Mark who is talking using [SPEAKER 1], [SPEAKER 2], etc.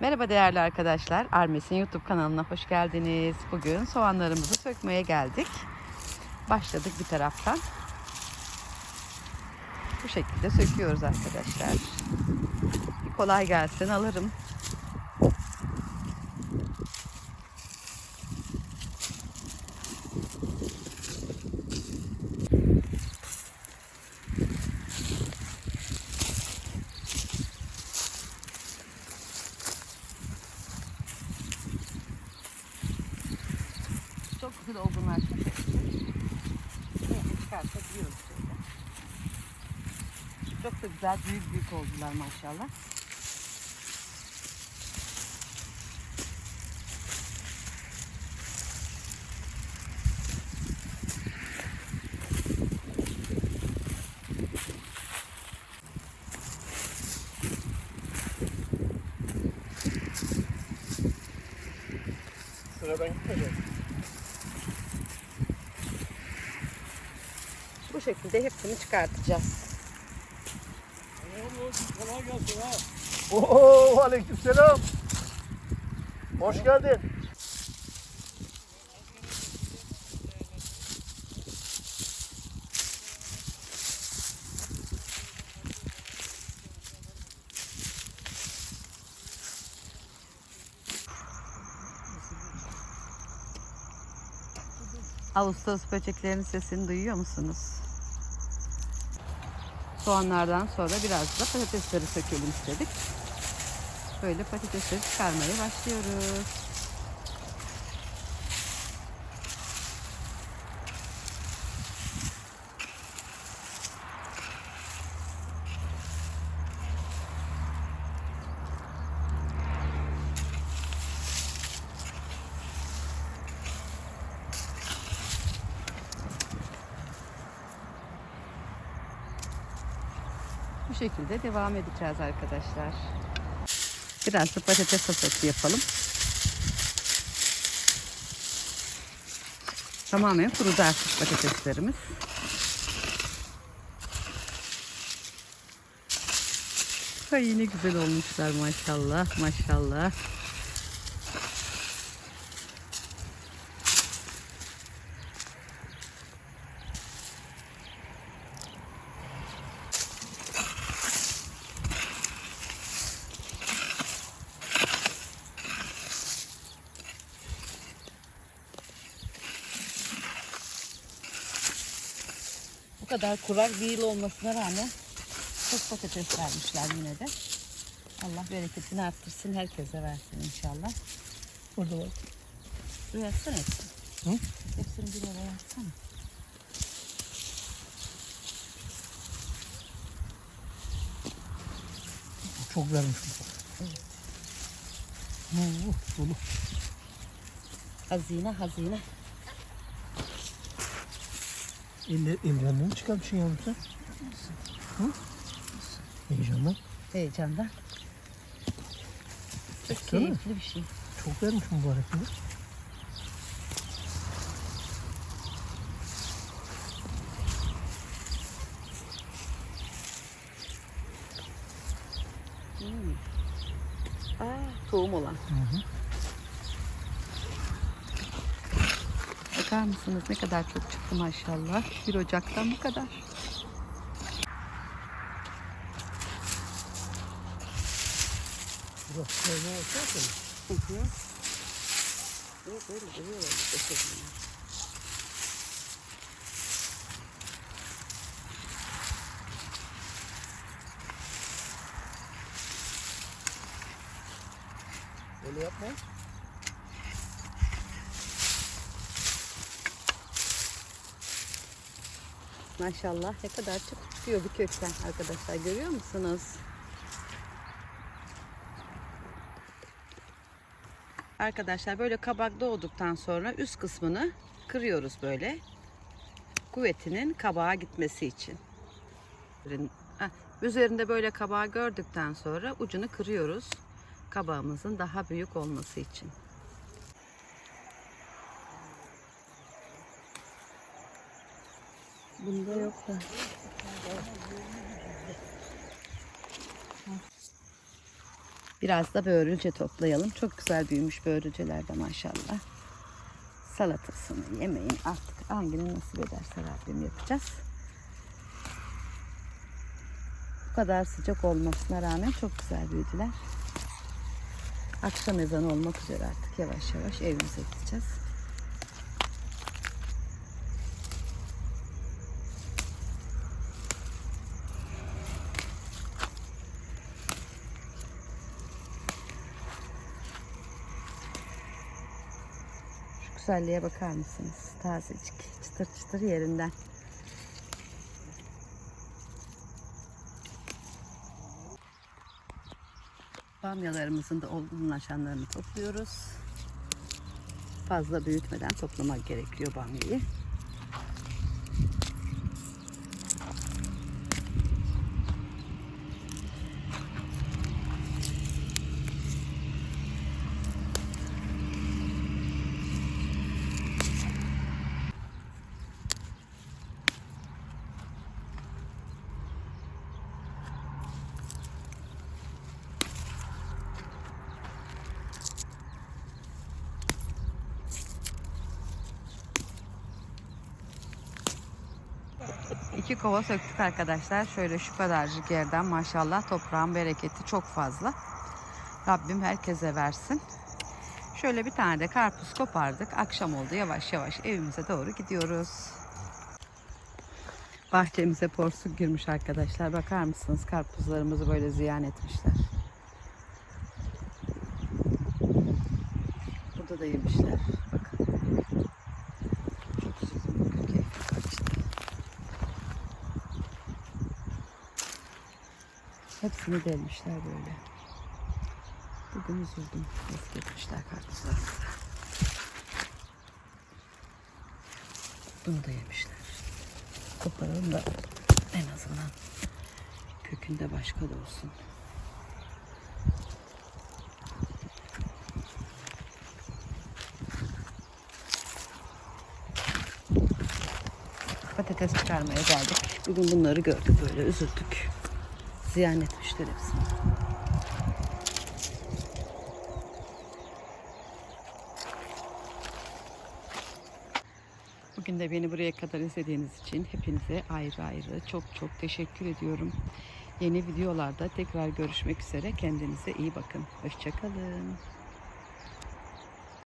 [SPEAKER 1] Merhaba değerli arkadaşlar. Armes'in YouTube kanalına hoş geldiniz. Bugün soğanlarımızı sökmeye geldik. Başladık bir taraftan. Bu şekilde söküyoruz arkadaşlar. Bir kolay gelsin alırım. Çok güzel olgunlaşmış. Neyse çıkartabiliyoruz şöyle. Çok da güzel büyük büyük oldular maşallah.
[SPEAKER 2] Sıradan gitmeyecek.
[SPEAKER 1] Bu şekilde hepsini çıkartacağız.
[SPEAKER 2] Kolay gelsin ha. Oo, aleykümselam. Hoş geldin.
[SPEAKER 1] Ağustos böceklerinin sesini duyuyor musunuz? Soğanlardan sonra biraz da patatesleri sökelim istedik. Böyle patatesleri çıkarmaya başlıyoruz. Bu şekilde devam edeceğiz arkadaşlar. Biraz da patates sosası yapalım. Tamamen kurudu artık patateslerimiz. Ay yine güzel olmuşlar maşallah maşallah. Kadar kurak bir yıl olmasına rağmen çok patates vermişler yine de. Allah bereketini arttırsın, herkese versin inşallah.
[SPEAKER 2] Burada var.
[SPEAKER 1] Buraya atsana hepsini.
[SPEAKER 2] Hı?
[SPEAKER 1] Hepsini bir araya atsana.
[SPEAKER 2] Çok vermiş bu.
[SPEAKER 1] Evet.
[SPEAKER 2] Oo, dolu.
[SPEAKER 1] Hazine hazine.
[SPEAKER 2] Elle, ellerinden mi çıkartmışsın yavrum sen? Hı? Heyecandan.
[SPEAKER 1] Heyecandan. Çok
[SPEAKER 2] Baksana.
[SPEAKER 1] keyifli bir şey.
[SPEAKER 2] Çok vermiş mübarek ya.
[SPEAKER 1] Hmm. Aa, tohum olan.
[SPEAKER 2] Hı hı.
[SPEAKER 1] Bakar mısınız ne kadar çok çıktı maşallah. Bir Ocak'tan bu kadar. Öyle
[SPEAKER 2] yapma.
[SPEAKER 1] Maşallah ne kadar çok çıkıyor bir kökten arkadaşlar görüyor musunuz? Arkadaşlar böyle kabak doğduktan sonra üst kısmını kırıyoruz böyle. Kuvvetinin kabağa gitmesi için. Üzerinde böyle kabağı gördükten sonra ucunu kırıyoruz. Kabağımızın daha büyük olması için. Bunda yok da. Biraz da börülce toplayalım. Çok güzel büyümüş börülceler de maşallah. Salatasını, yemeğini artık hangini nasip ederse Rabbim yapacağız. Bu kadar sıcak olmasına rağmen çok güzel büyüdüler. Akşam ezanı olmak üzere artık yavaş yavaş evimize gideceğiz. Şu güzelliğe bakar mısınız? Tazecik, çıtır çıtır yerinden. Bamyalarımızın da olgunlaşanlarını topluyoruz. Fazla büyütmeden toplamak gerekiyor bamyayı. İki kova söktük arkadaşlar. Şöyle şu kadarcık yerden maşallah toprağın bereketi çok fazla. Rabbim herkese versin. Şöyle bir tane de karpuz kopardık. Akşam oldu yavaş yavaş evimize doğru gidiyoruz. Bahçemize porsuk girmiş arkadaşlar. Bakar mısınız karpuzlarımızı böyle ziyan etmişler. Burada da yemişler. Bakın. Çok üzüldüm. Keyfi kaçtı. Hepsini delmişler böyle. Bugün üzüldüm. Eski etmişler karpuzlarımızı. Bunu da yemişler. Koparalım da en azından kökünde başka da olsun. Patates çıkarmaya geldik. Bugün bunları gördük böyle üzüldük. Ziyan etmişler hepsini. Bugün de beni buraya kadar izlediğiniz için hepinize ayrı ayrı çok çok teşekkür ediyorum. Yeni videolarda tekrar görüşmek üzere. Kendinize iyi bakın. Hoşçakalın.